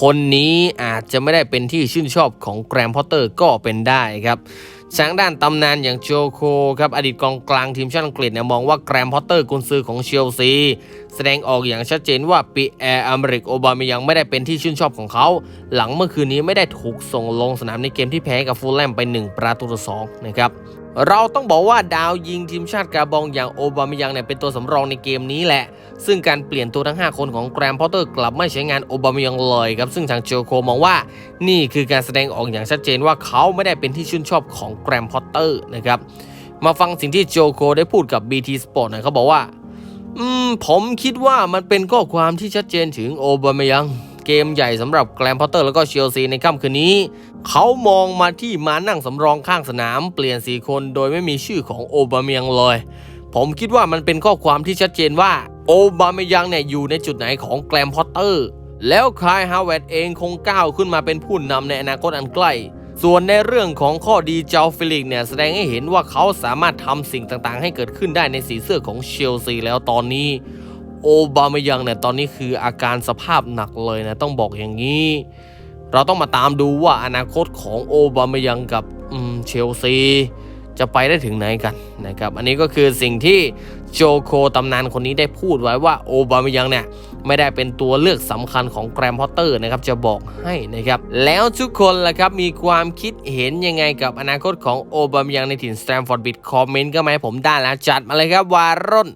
คนนี้อาจจะไม่ได้เป็นที่ชื่นชอบของแกรมพอตเตอร์ก็เป็นได้ครับทางด้านตำนานอย่างโจโคครับอดีตกองกลางทีมชาติอังกฤษเนี่ยมองว่าแกรมพอตเตอร์กุนซือของเชลซี แสดงออกอย่างชัดเจนว่าปีแอร์อเมริกโอบามายังไม่ได้เป็นที่ชื่นชอบของเขา หลังเมื่อคืนนี้ไม่ได้ถูกส่งลงสนามในเกมที่แพ้กับฟูลแลมไป 1 ประตูต่อสองนะครับ เราต้องบอกว่าดาวยิงทีมชาติกาบองอย่างโอบามายังเนี่ยเป็นตัวสำรองในเกมนี้แหละ ซึ่งการเปลี่ยนตัวทั้ง 5 คนของแกรมพอตเตอร์กลับไม่ใช้งานโอบามายังเลยครับ ซึ่งทางโจโคมองว่า นี่คือการแสดงออกอย่างชัดเจนว่าเขาไม่ได้เป็นที่ชื่นชอบของแกรมพอตเตอร์นะครับ มาฟังสิ่งที่โจโคได้พูดกับ BT Sport น่อยเขาบอกว่า อืมผมคิดว่ามันเป็นข้อความที่ชัดเจนถึงโอบามายัง เกมใหญ่สำหรับแกรมพอตเตอร์แล้วก็เชลซีในค่ำคืนนี้ เขามองมาที่มานั่งสำรองข้างสนามเปลี่ยนสีคนโดยไม่มีชื่อของโอบามายังเลย ผมคิดว่ามันเป็นข้อความที่ชัดเจนว่าโอบามายังเนี่ยอยู่ในจุดไหนของแกรมพอตเตอร์ แล้วคายฮาวเวร์ดเองคงก้าวขึ้นมาเป็นผู้นำในอนาคตอันใกล้ส่วนในเรื่องของข้อดีเจ้าฟิลิกเนี่ยแสดงให้เห็นว่าเขาสามารถทำสิ่งต่างๆ ให้เกิดขึ้นได้ในสีเสื้อของเชลซีแล้วตอนนี้ โอบามายังเนี่ยตอนนี้คืออาการสภาพหนักเลยนะต้องบอกอย่างนี้ เราต้องมาตามดูว่าอนาคตของโอบามายังกับเชลซีจะไปได้ถึงไหนกันนะครับอันนี้ก็คือสิ่งที่โจโคตำนานคนนี้ได้พูดไว้ว่าโอบามายังเนี่ยไม่ได้เป็นตัวเลือกสำคัญของแกรมพอตเตอร์นะครับจะบอกให้นะครับแล้วทุกคนล่ะครับมีความคิดเห็นยังไงกับอนาคตของโอบามายังในถิ่นสแตมฟอร์ดบิดคอมเมนต์ก็มาให้ผมได้แล้วจัดมาเลยครับวารอน